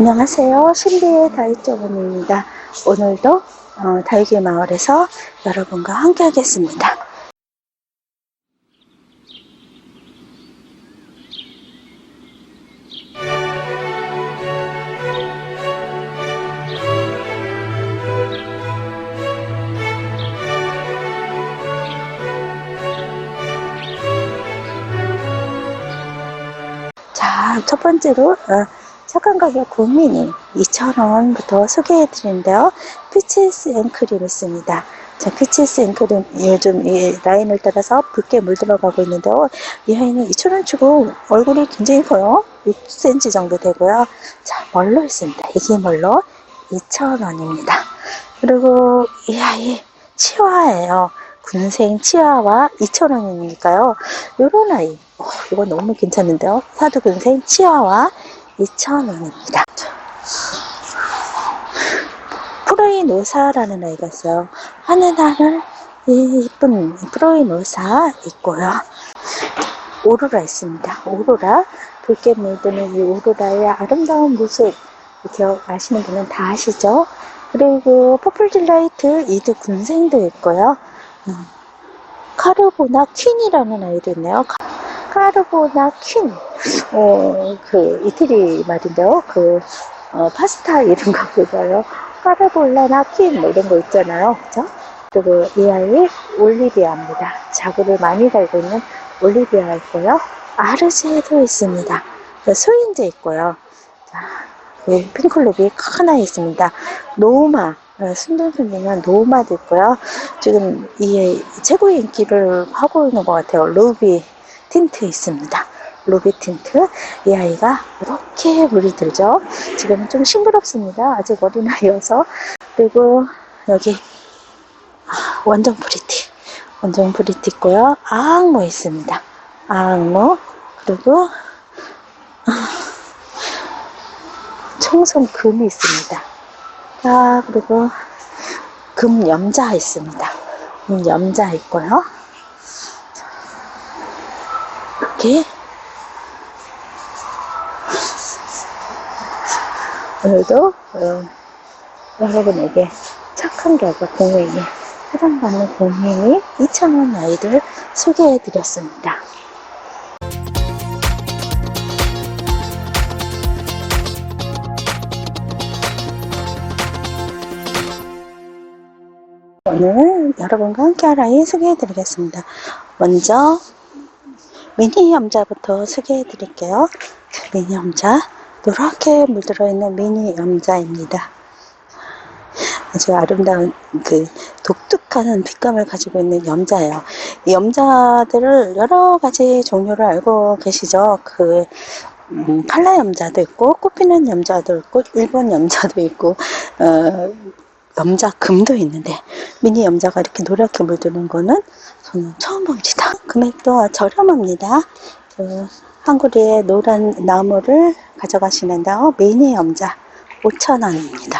안녕하세요. 신비의 다이조금입니다. 오늘도 어, 다육이 마을에서 여러분과 함께 하겠습니다. 자, 첫 번째로 어, 착한 가격 고민이 2,000원부터 소개해 드리는데요. 피치스 앵크림 있습니다. 자, 피치스 앵크림 요즘 이 라인을 따라서 붉게 물들어가고 있는데요. 이 아이는 2,000원 치고 얼굴이 굉장히 커요. 6cm 정도 되고요. 자, 멀로 있습니다. 이게 멀로 2,000원입니다. 그리고 이 아이 치와예요. 군생 치아와 2,000원이니까요. 요런 아이, 어, 이거 너무 괜찮은데요. 사두 군생 치아와 2,000원입니다. 프로이노사라는 아이가 있어요. 하늘하늘 이쁜 프로이노사 있고요. 오로라 있습니다. 오로라, 붉게 물드는 이 오로라의 아름다운 모습 기억 아시는 분은 다 아시죠? 그리고 퍼플 딜라이트 이드 군생도 있고요. 음, 카르보나 퀸이라는 아이도 있네요. 카- 카르보나 퀸. 어, 그, 이태리 말인데요. 그, 어, 파스타 이름 같고 있어요. 카르볼라나 퀸, 뭐 이런 거 있잖아요. 그죠? 그리고 이 아이 올리비아입니다. 자구를 많이 달고 있는 올리비아 있고요. 아르제도 있습니다. 그 소인제 있고요. 자, 그 핑클럽이 큰 아이 있습니다. 노마, 어, 순둥순둥한 노마도 있고요. 지금 이 최고의 인기를 하고 있는 것 같아요. 루비 틴트 있습니다. 루비 틴트. 이 아이가 이렇게 물이 들죠. 지금은 좀 싱그럽습니다. 아직 어린 아이여서. 그리고 여기 아, 원정 브리티. 원정 브리티 있고요. 아악모 있습니다. 아악모. 그리고 청송 금이 있습니다. 아, 그리고 금 염자 있습니다. 금 염자 있고요. 오늘도 어, 여러분에게 착한 가격 공유인이 사랑받는 공유인이 2,000원 아이들 소개해 드렸습니다. 오늘 여러분과 함께 할 아이 소개해 드리겠습니다. 먼저 미니 염자부터 소개해 드릴게요. 미니 염자 노랗게 물들어 있는 미니 염자입니다. 아주 아름다운 그 독특한 빛감을 가지고 있는 염자예요. 이 염자들을 여러 가지 종류를 알고 계시죠? 그 음, 칼라 염자도 있고 꽃피는 염자도 있고 일본 염자도 있고 어, 염자 금도 있는데 미니 염자가 이렇게 노랗게 물드는 거는 저는 처음 봅니다. 금액도 저렴합니다. 그 한국의 노란 나무를 가져가시는데요. 미니 염자 5,000원입니다.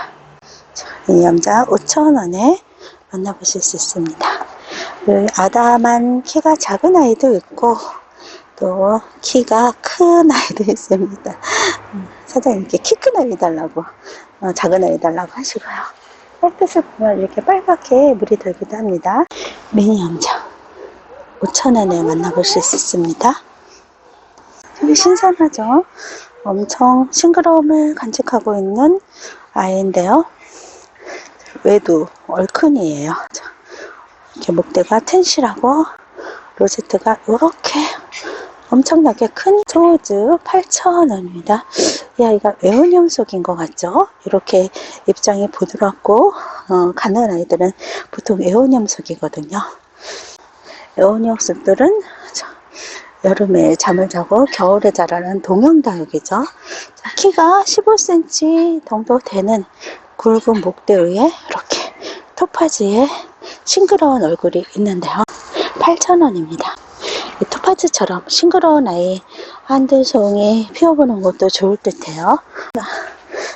미니 염자 5,000원에 만나보실 수 있습니다. 그 아담한 키가 작은 아이도 있고 또 키가 큰 아이도 있습니다. 음, 사장님께 키 큰 아이 달라고 어, 작은 아이 달라고 하시고요. 햇빛을 보면 이렇게 빨갛게 물이 들기도 합니다. 미니 염자 5,000원에 만나보실 수 있습니다. 되게 신선하죠? 엄청 싱그러움을 간직하고 있는 아이인데요. 외도 얼큰이에요. 자, 이렇게 목대가 텐실하고 로제트가 이렇게 엄청나게 큰 소즈 8,000원입니다. 이 아이가 외원형 속인 것 같죠? 이렇게 입장이 부드럽고 어, 가는 아이들은 보통 외원형 속이거든요. 외원형 속들은 저, 여름에 잠을 자고 겨울에 자라는 동형다육이죠. 자, 키가 15cm 정도 되는 굵은 목대 위에 이렇게 토파지에 싱그러운 얼굴이 있는데요. 8,000원입니다. 이 토파즈처럼 싱그러운 아이 한두 송이 피워보는 것도 좋을 듯해요.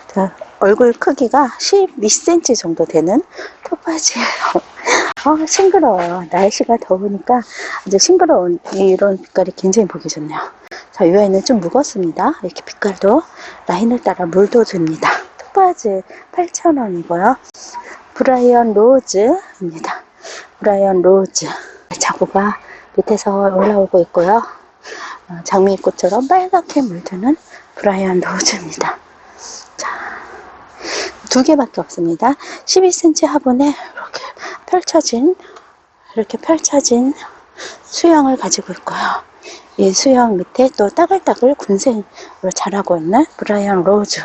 자, 얼굴 크기가 12cm 정도 되는 토파즈예요. 어, 싱그러워요. 날씨가 더우니까 아주 싱그러운 이런 빛깔이 굉장히 보기 좋네요. 자, 이 아이는 좀 무겁습니다. 이렇게 빛깔도 라인을 따라 물도 줍니다. 토파즈 8,000원이고요. 브라이언 로즈입니다. 브라이언 로즈. 자구가 밑에서 올라오고 있고요. 어, 장미꽃처럼 빨갛게 물드는 브라이언 로즈입니다. 자, 두 개밖에 없습니다. 12cm 화분에 펼쳐진, 이렇게 펼쳐진 수영을 가지고 있고요. 이 수영 밑에 또 따글따글 군생으로 자라고 있는 브라이언 로즈.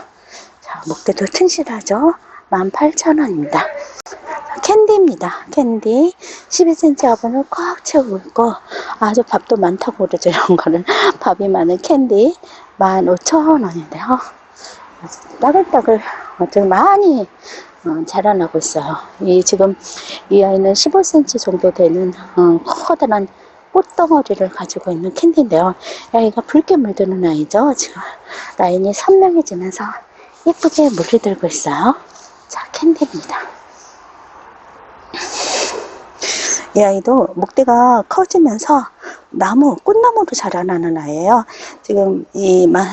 자, 목대도 튼실하죠? 18,000원입니다. 캔디입니다. 캔디. 12cm 화분을 꽉 채우고 있고, 아주 밥도 많다고 그러죠. 이런 거는. 밥이 많은 캔디. 15,000원인데요. 따글따글 아주 많이 어, 자라나고 있어요. 이 지금 이 아이는 15cm 정도 되는 어, 커다란 꽃덩어리를 가지고 있는 캔디인데요. 이 아이가 붉게 물드는 아이죠. 지금 라인이 선명해지면서 예쁘게 물이 들고 있어요. 자, 캔디입니다. 이 아이도 목대가 커지면서 나무, 꽃나무로 자라나는 아이예요. 지금 이 만,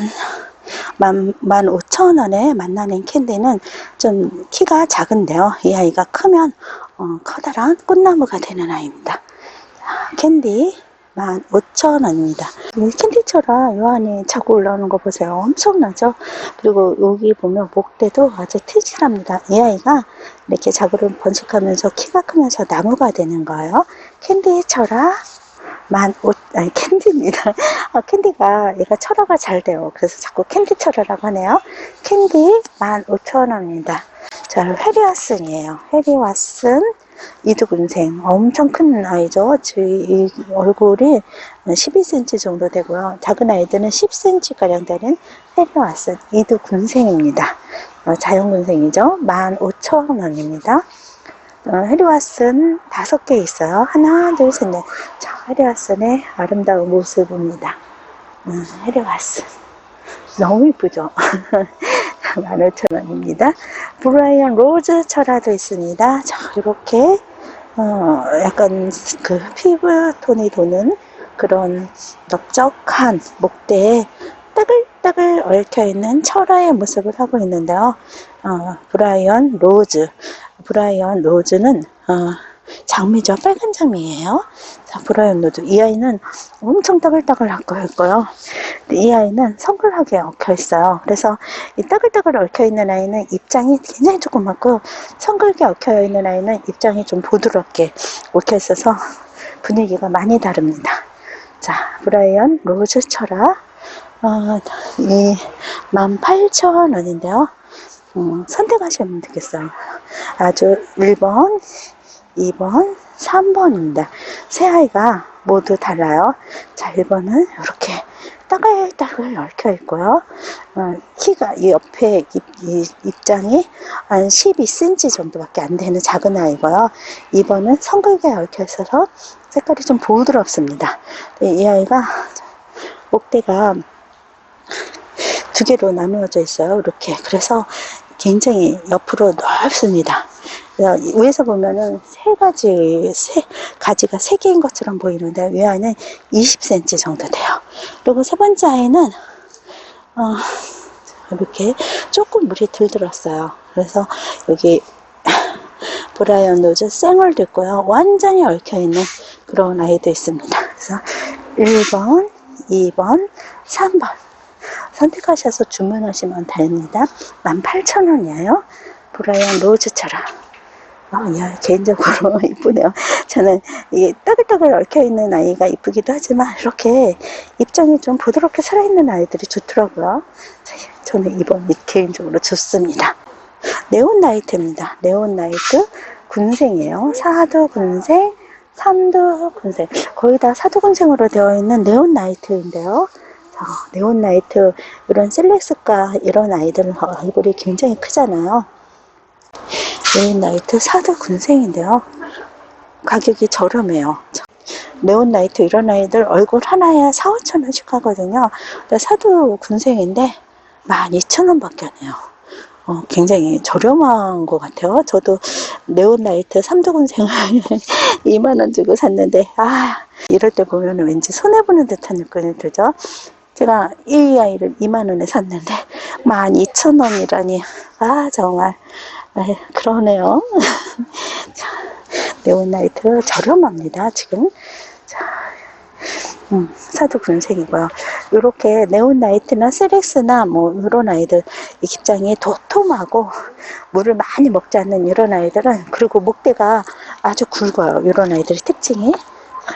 만, 만 오천 원에 만나는 캔디는 좀 키가 작은데요. 이 아이가 크면 어, 커다란 꽃나무가 되는 아이입니다. 자, 캔디 만 오천 원입니다. 이 캔디처럼 요 안에 자꾸 올라오는 거 보세요. 엄청나죠? 그리고 여기 보면 목대도 아주 튼실합니다. 이 아이가 이렇게 자구를 번식하면서 키가 크면서 나무가 되는 거예요. 캔디 철화 만 오, 아니 캔디입니다. 아, 캔디가 얘가 철화가 잘 돼요. 그래서 자꾸 캔디 철화라고 하네요. 캔디 만 오천 원입니다. 자, 해리와슨이에요. 해리와슨 이두군생 엄청 큰 아이죠. 저희 이 얼굴이 12cm 정도 되고요. 작은 아이들은 10cm 가량 되는 해리와슨 이두군생입니다. 어, 자연군생이죠. 15,000원입니다. 어, 해리와슨 다섯 개 있어요. 하나, 둘, 셋, 넷. 자, 해리와슨의 아름다운 모습입니다. 음, 해리와슨. 너무 이쁘죠? 15,000원입니다. 브라이언 로즈 철화도 있습니다. 자, 이렇게, 어, 약간 그 피부 톤이 도는 그런 넓적한 목대에 따글따글 얽혀있는 철화의 모습을 하고 있는데요. 어, 브라이언 로즈. 브라이언 로즈는, 어, 장미죠. 빨간 장미예요. 자, 브라이언 로즈. 이 아이는 엄청 따글따글 얽혀 있고요. 이 아이는 성글하게 얽혀 있어요. 그래서 이 따글따글 얽혀 있는 아이는 입장이 굉장히 조그맣고 성글게 얽혀 있는 아이는 입장이 좀 부드럽게 얽혀 있어서 분위기가 많이 다릅니다. 자, 브라이언 로즈 철화. 어, 이 18,000원인데요. 음, 선택하시면 되겠어요. 아주 1번, 2번, 3번입니다. 세 아이가 모두 달라요. 자, 1번은 이렇게 따글따글 얽혀 있고요. 어, 키가 이 옆에 입, 이 입장이 한 12cm 정도밖에 안 되는 작은 아이고요. 2번은 성글게 얽혀 있어서 색깔이 좀 부드럽습니다. 네, 이 아이가 목대가 두 개로 나누어져 있어요. 이렇게. 그래서 굉장히 옆으로 넓습니다. 위에서 보면은 세 가지, 세 가지가 세 개인 것처럼 보이는데 위안은 20cm 정도 돼요. 그리고 세 번째 아이는 어, 이렇게 조금 물이 덜 들었어요. 그래서 여기 브라이언 노즈 생얼도 있고요. 완전히 얽혀있는 그런 아이도 있습니다. 그래서 1번, 2번, 3번 선택하셔서 주문하시면 됩니다. 18,000원이에요. 브라이언 로즈처럼. 아, 야, 개인적으로 이쁘네요. 저는 이게 따글따글 얽혀있는 아이가 이쁘기도 하지만 이렇게 입장이 좀 부드럽게 살아있는 아이들이 좋더라고요. 저는 이번 개인적으로 좋습니다. 네온 나이트입니다. 네온 나이트 군생이에요. 사두 군생, 삼두 군생. 거의 다 사두 군생으로 되어 있는 네온 나이트인데요. 자, 네온 나이트 이런 셀렉스가 이런 아이들은 얼굴이 굉장히 크잖아요. 네온 나이트 사두 군생인데요. 가격이 저렴해요. 네온 나이트 이런 아이들 얼굴 하나에 4, 5천 원씩 하거든요. 사두 군생인데 12,000원 밖에 안 해요. 어, 굉장히 저렴한 것 같아요. 저도 네온 나이트 3두 군생을 2만 원 주고 샀는데 아 이럴 때 보면 왠지 손해 보는 듯한 느낌이 들죠. 제가 이 아이를 2만 원에 샀는데 12,000원이라니. 아 정말. 아, 그러네요. 자, 네온라이트 저렴합니다 지금. 자, 음, 사두 분색이고요. 이렇게 네온라이트나 세렉스나 뭐 이런 아이들 이 입장이 도톰하고 물을 많이 먹지 않는 이런 아이들은 그리고 목대가 아주 굵어요 이런 아이들의 특징이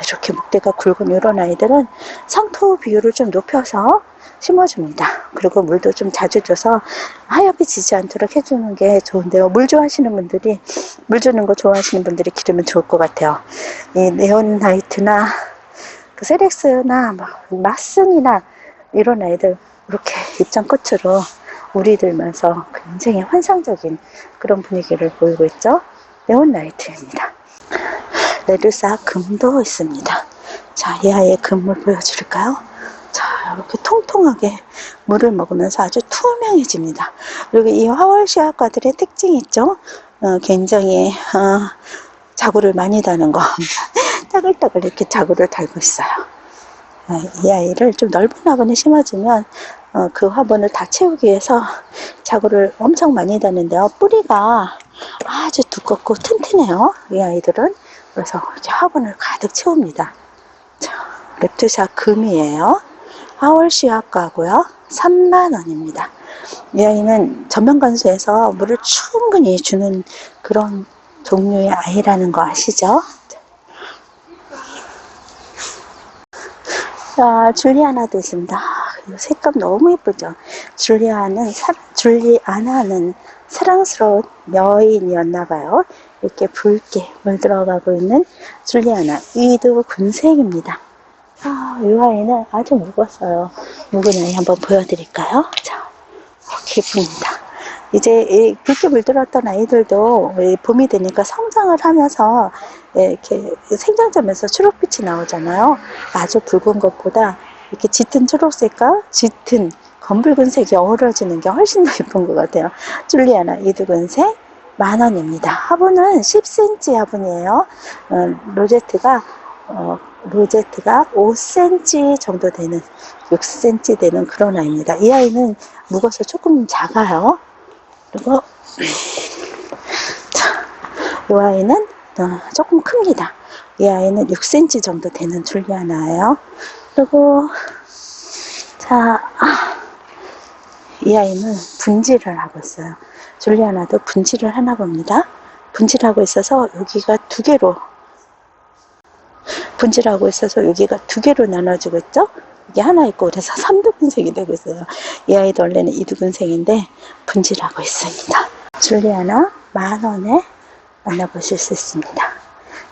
이렇게 목대가 굵은 이런 아이들은 상토 비율을 좀 높여서 심어줍니다. 그리고 물도 좀 자주 줘서 하얗게 지지 않도록 해주는 게 좋은데요. 물 좋아하시는 분들이 물 주는 거 좋아하시는 분들이 기르면 좋을 것 같아요. 이 네온나이트나 그 세렉스나 뭐 마슨이나 이런 아이들 이렇게 입장 끝으로 우리 들면서 굉장히 환상적인 그런 분위기를 보이고 있죠. 네온라이트입니다. 레르사 금도 있습니다. 자, 이 아이의 금을 보여드릴까요? 자, 이렇게 통통하게 물을 먹으면서 아주 투명해집니다. 그리고 이 화월시아과들의 특징이 있죠? 어, 굉장히 어, 자구를 많이 다는 거. 따글따글 이렇게 자구를 달고 있어요. 어, 이 아이를 좀 넓은 화분에 심어주면 어, 그 화분을 다 채우기 위해서 자구를 엄청 많이 다는데요. 뿌리가 아주 두껍고 튼튼해요. 이 아이들은. 그래서 화분을 가득 채웁니다. 자, 랩투샤 금이에요. 하월시아과고요. 3만원입니다. 이 아이는 전면관수에서 물을 충분히 주는 그런 종류의 아이라는 거 아시죠? 자. 아, 이 색감 너무 예쁘죠? 줄리아는, 사, 줄리아나는 사랑스러운 여인이었나봐요. 이렇게 붉게 물들어가고 있는 줄리아나. 위도 군색입니다. 아, 이 아이는 아주 무거웠어요. 묵은 아이 한번 보여드릴까요? 자, 이렇게 예쁩니다. 이제 이 붉게 물들었던 아이들도 이 봄이 되니까 성장을 하면서 예, 이렇게 생장점에서 초록빛이 나오잖아요. 아주 붉은 것보다 이렇게 짙은 초록색과 짙은 검붉은색이 어우러지는 게 훨씬 더 예쁜 것 같아요. 줄리아나 이두근색 만 원입니다. 화분은 10cm 화분이에요. 어, 로제트가 어, 로제트가 5cm 정도 되는 6cm 되는 그런 아이입니다. 이 아이는 무거워서 조금 작아요. 그리고 자, 이 아이는 어, 조금 큽니다. 이 아이는 6cm 정도 되는 줄리아나예요. 그리고 자, 아, 이 아이는 분질을 하고 있어요. 줄리아나도 분질을 하나 봅니다. 분질하고 있어서 여기가 두 개로 분질하고 있어서 여기가 두 개로 나눠지고 있죠. 이게 하나 있고 그래서 삼두근색이 되고 있어요. 이 아이도 원래는 이두근색인데 분질하고 있습니다. 줄리아나 만 원에 만나보실 수 있습니다.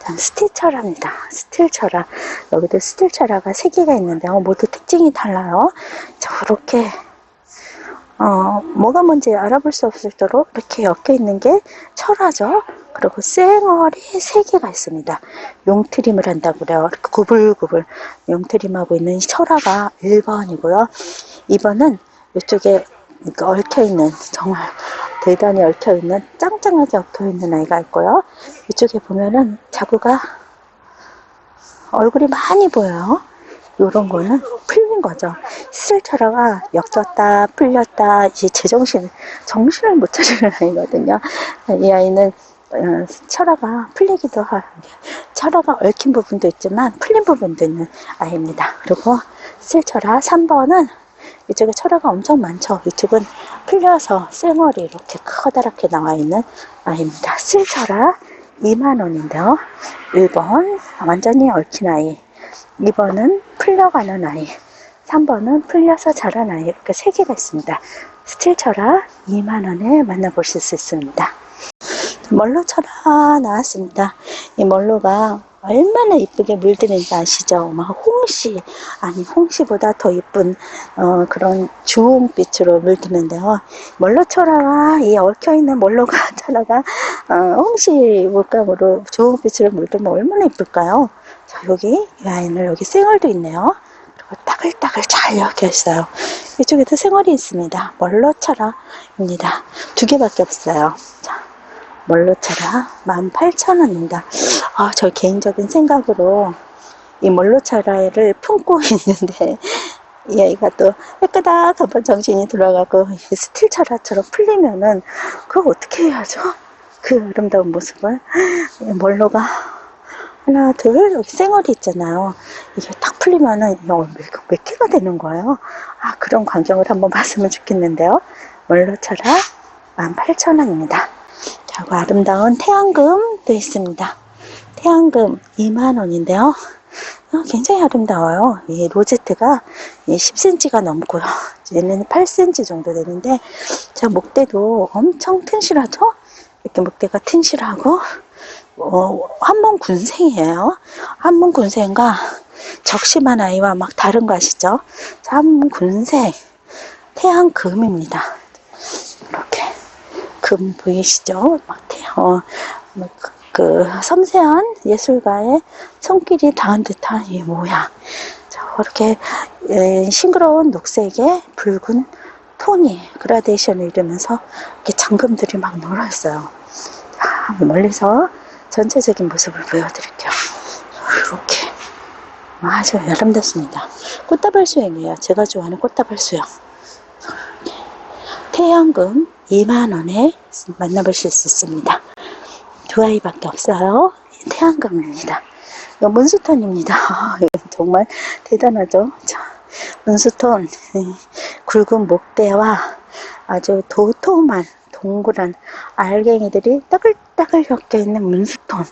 다음 스틸철화입니다. 스틸철화. 여기도 스틸철화가 세 개가 있는데요. 모두 특징이 달라요. 저렇게 어, 뭐가 뭔지 알아볼 수 없을도록 이렇게 엮여 있는 게 철화죠. 그리고 쌩얼이 세 개가 있습니다. 용트림을 한다고 그래요. 이렇게 구불구불 용트림하고 있는 이 철화가 1번이고요. 2번은 이쪽에 얽혀 있는 정말 대단히 얽혀 있는 짱짱하게 얽혀 있는 아이가 있고요. 이쪽에 보면은 자구가 얼굴이 많이 보여요. 요런 거는 풀린 거죠. 스릴철화가 엮였다, 풀렸다, 이제 제정신, 정신을 못 차리는 아이거든요. 이 아이는 어, 철화가 풀리기도 하고, 철화가 얽힌 부분도 있지만 풀린 부분도 있는 아이입니다. 그리고 스릴철화 3번은 이쪽에 철화가 엄청 많죠. 이쪽은 풀려서 쌩얼이 이렇게 커다랗게 나와 있는 아이입니다. 스릴철화 2만원인데요. 1번 완전히 얽힌 아이 2번은 풀려가는 아이, 3번은 풀려서 자란 아이 이렇게 세 개가 있습니다. 스틸철화 2만원에 만나보실 수 있습니다. 멀로철화 나왔습니다. 이 멀로가 얼마나 이쁘게 물드는지 아시죠? 막 홍시, 아니 홍시보다 더 이쁜 어, 그런 주홍빛으로 물드는데요. 멀로철화와 이 얽혀있는 멀로가 철화가 어, 홍시 물감으로 주홍빛으로 물들면 얼마나 이쁠까요? 자, 여기 이 아이는 여기 생얼도 있네요. 그리고 따글따글 잘 엮여 있어요. 이쪽에도 생얼이 있습니다. 멀로차라입니다. 두 개밖에 없어요. 자, 멀로차라 18,000원입니다. 아, 저 개인적인 생각으로 이 멀로차라를 품고 있는데 이 아이가 또 깨끗하게 한번 정신이 들어가고 이렇게 스틸 철화처럼 풀리면은 그거 어떻게 해야죠? 그 아름다운 모습을 멀로가 하나 둘 여기 쌩얼이 있잖아요 이게 딱 풀리면은 이거 몇, 몇 개가 되는 거예요 아 그런 광경을 한번 봤으면 좋겠는데요 철화 18,000원입니다 그리고 아름다운 태양금도 있습니다 태양금 2만원인데요 어, 굉장히 아름다워요. 이 로제트가 10cm가 넘고요. 얘는 8cm 정도 되는데, 제 목대도 엄청 튼실하죠? 이렇게 목대가 튼실하고, 어, 한 번 군생이에요. 한 번 군생과 적심한 아이와 막 다른 거 아시죠? 한 번 군생, 태양금입니다. 이렇게 금 보이시죠? 막 태양, 어, 뭐 그- 그 섬세한 예술가의 손길이 닿은 듯한 이 모양. 저렇게 에, 싱그러운 녹색의 붉은 톤이 그라데이션을 이루면서 이렇게 잠금들이 막 놀아 있어요. 자, 멀리서 전체적인 모습을 보여드릴게요. 이렇게 아주 아름답습니다. 꽃다발 수영이에요. 제가 좋아하는 꽃다발 수영. 태양금 2만원에 만나보실 수 있습니다. 두 아이밖에 없어요. 태양금입니다. 이거 문수톤입니다. 아, 정말 대단하죠. 자, 문수톤 예, 굵은 목대와 아주 도톰한 동그란 알갱이들이 따글따글 엮여 있는 문수톤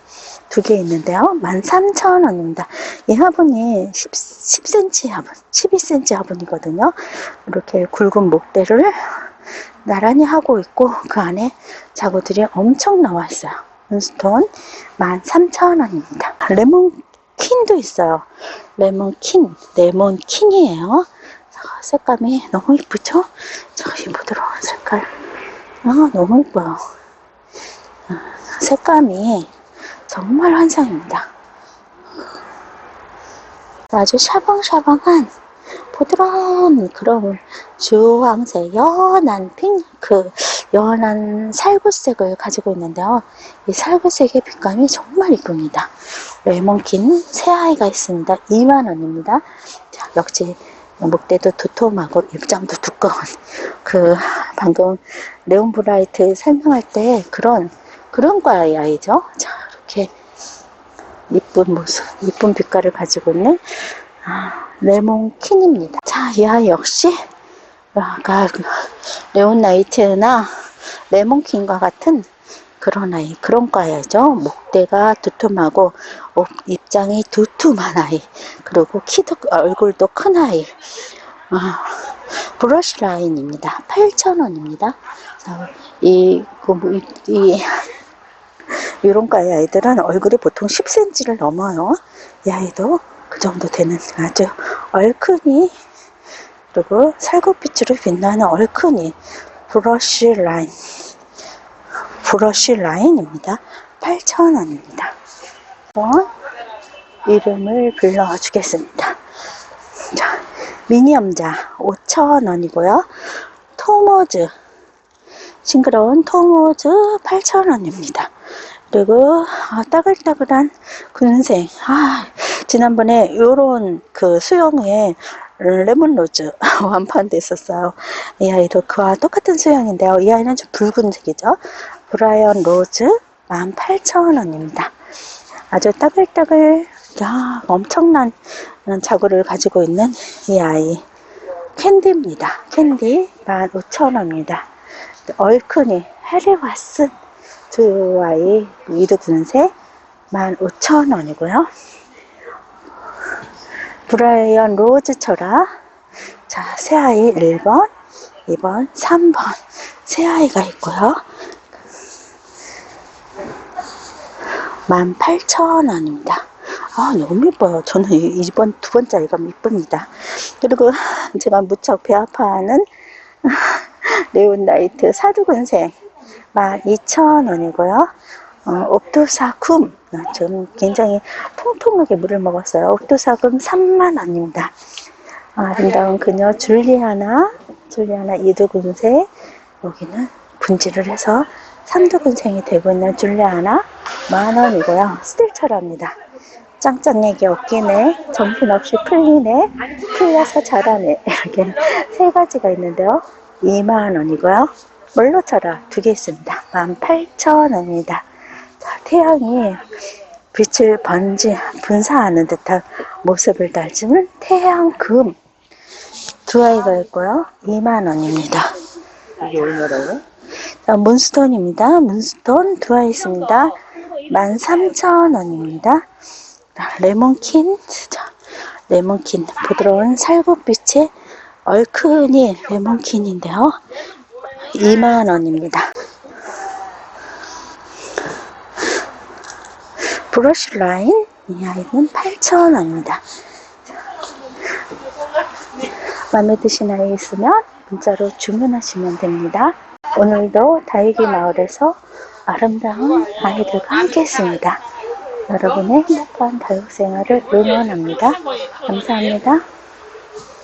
두개 있는데요. 13,000원입니다. 이 화분이 10, 10cm 화분, 12cm 화분이거든요. 이렇게 굵은 목대를 나란히 하고 있고 그 안에 자구들이 엄청 나와 있어요. 문스톤 13,000원입니다. 레몬킨도 있어요. 레몬킨, 레몬킨이에요. 자, 색감이 너무 이쁘죠? 자, 이 부드러운 색깔. 아, 너무 이뻐요. 아, 색감이 정말 환상입니다. 아주 샤방샤방한 부드러운 그런 주황색, 연한 핑크, 연한 살구색을 가지고 있는데요. 이 살구색의 빛감이 정말 이쁩니다. 레몬킨 새 아이가 있습니다. 2만원입니다. 자, 역시 목대도 두툼하고 입장도 두꺼운 그 방금 레온 브라이트 설명할 때 그런 그런 과의 아이죠. 자, 이렇게 이쁜 모습, 이쁜 빛깔을 가지고 있는 아, 레몬킨입니다. 자, 이 아이 역시 그 레온 나이트나 레몬킨과 같은 그런 아이, 그런 과야죠. 목대가 두툼하고 어, 입장이 두툼한 아이, 그리고 키도 얼굴도 큰 아이. 아, 브러쉬 라인입니다. 8,000원입니다. 이, 그, 뭐, 이, 이 이런 과의 아이들은 얼굴이 보통 10cm를 넘어요. 이 아이도 그 정도 되는 아주 얼큰이 그리고 살구빛으로 빛나는 얼큰이 브러쉬 라인 브러쉬 라인입니다. 8,000원입니다. 이름을 불러주겠습니다. 자, 미니엄자 5,000원이고요. 토모즈 싱그러운 토모즈 8,000원입니다. 그리고 아, 따글따글한 군생. 아, 지난번에 요런 그 수영에 레몬로즈 완판됐었어요. 이 아이도 그와 똑같은 수영인데요. 이 아이는 좀 붉은색이죠. 브라이언 로즈 18,000원입니다. 아주 따글따글 야, 엄청난 자구를 가지고 있는 이 아이 캔디입니다. 캔디 15,000원입니다. 얼큰이 해리와슨 두 아이 위드 군색 15,000원이고요. 브라이언 로즈 철아 자, 새아이 1번, 2번, 3번 새아이가 있고요. 18,000원입니다. 아, 너무 예뻐요. 저는 이- 이번 두 번째 아이가 이쁩니다. 그리고 제가 무척 배 아파하는 레온나이트 사두근생 12,000원이고요. 어, 어, 좀 굉장히 통통하게 물을 먹었어요. 옵토사쿰 3만 원입니다. 아름다운 그녀 줄리아나 줄리아나 이두근생 여기는 분질을 해서 삼두근생이 되고 있는 줄리아나 만 원이고요. 스틸철합니다. 짱짱하게 어깨네. 정신없이 풀리네. 풀려서 잘하네. 이렇게 세 가지가 있는데요. 2만 원이고요. 몰로차라 두 개 있습니다. 18,000원입니다. 자, 태양이 빛을 번지, 분사하는 듯한 모습을 달지는 태양금 두 아이가 있고요. 2만 원입니다. 이게 얼마라고? 자, 문스톤입니다. 문스톤 두 아이 있습니다. 13,000원입니다. 레몬킨, 자, 레몬킨, 부드러운 살구빛의 얼큰이 레몬킨인데요. 2만원입니다. 브러쉬 라인, 이 아이는 8,000원입니다. 마음에 드신 아이 있으면 문자로 주문하시면 됩니다. 오늘도 다이기 마을에서 아름다운 아이들과 함께 했습니다. 여러분의 행복한 다육 생활을 응원합니다. 감사합니다.